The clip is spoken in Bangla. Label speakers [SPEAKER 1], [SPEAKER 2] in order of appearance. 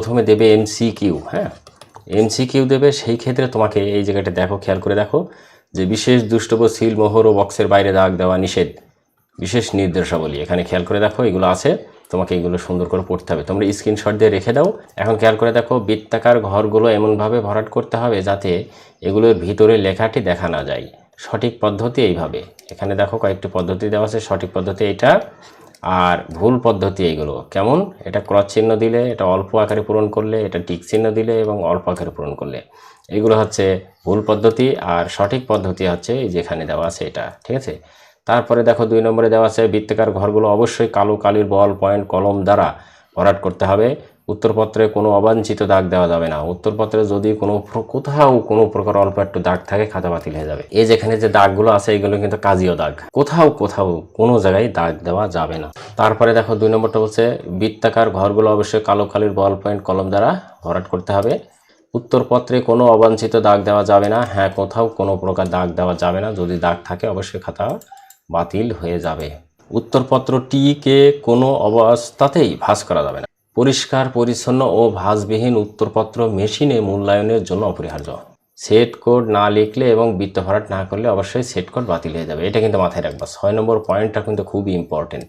[SPEAKER 1] প্রথমে দেবে এমসি কিউ হ্যাঁ? এমসি কিউ দেবে, সেই ক্ষেত্রে তোমাকে এই জায়গাটা দেখো, খেয়াল করে দেখো, যে বিশেষ দুষ্টব, সিল, মোহর ও বক্সের বাইরে দাগ দেওয়া নিষেধ, বিশেষ নির্দেশাবলী। এখানে খেয়াল করে দেখো, এগুলো আছে, তোমাকে এগুলো সুন্দর করে পড়তে হবে। তোমরা স্ক্রিনশট দিয়ে রেখে দাও। এখন খেয়াল করে দেখো, বৃত্তাকার ঘরগুলো এমনভাবে ভরাট করতে হবে যাতে এগুলোর ভিতরে লেখাটি দেখা না যায়। সঠিক পদ্ধতি এইভাবে। এখানে দেখো কয়েকটি পদ্ধতি দেওয়া আছে। সঠিক পদ্ধতি এটা আর ভুল পদ্ধতি এইগুলো কেমন? এটা ক্রস চিহ্ন দিলে, এটা অল্প আকারে পূরণ করলে, এটা টিক চিহ্ন দিলে এবং অল্প আকারে পূরণ করলে। এগুলো হচ্ছে ভুল পদ্ধতি আর সঠিক পদ্ধতি হচ্ছে এই যেখানে দেওয়া আছে এটা, ঠিক আছে? তারপরে দেখো দুই নম্বরে দেওয়া আছে, বৃত্তাকার ঘরগুলো অবশ্যই কালো কালির বল, পয়েন্ট, কলম দ্বারা ভরাট করতে হবে। উত্তরপত্রে কোনো অবাঞ্ছিত দাগ দেওয়া যাবে না। উত্তরপত্রে যদি কোনো কোথাও কোনো প্রকার অল্প একটু দাগ থাকে, খাতা বাতিল হয়ে যাবে। এই যেখানে যে দাগগুলো আছে, এগুলো কিন্তু কাজীয় দাগ। কোথাও কোথাও কোনো জায়গায় দাগ দেওয়া যাবে না। তারপরে দেখো, দুই নম্বরটা বলছে, বৃত্তাকার ঘরগুলো অবশ্যই কালো কালির বল পয়েন্ট কলম দ্বারা ভরাট করতে হবে। উত্তরপত্রে কোনো অবাঞ্ছিত দাগ দেওয়া যাবে না। হ্যাঁ কোথাও কোনো প্রকার দাগ দেওয়া যাবে না। যদি দাগ থাকে, অবশ্যই খাতা বাতিল হয়ে যাবে। উত্তরপত্রটিকে কোনো অবস্থাতেই ভাঁজ করা যাবে না। পরিষ্কার, পরিচ্ছন্ন ও ভাঁজবিহীন উত্তরপত্র মেশিনে মূল্যায়নের জন্য অপরিহার্য। সেট কোড না লিখলে এবং বৃত্ত ভরাট না করলে অবশ্যই সেট কোড বাতিল হয়ে যাবে। এটা কিন্তু মাথায় রাখবা। ছয় নম্বর পয়েন্টটা কিন্তু খুব ইম্পর্টেন্ট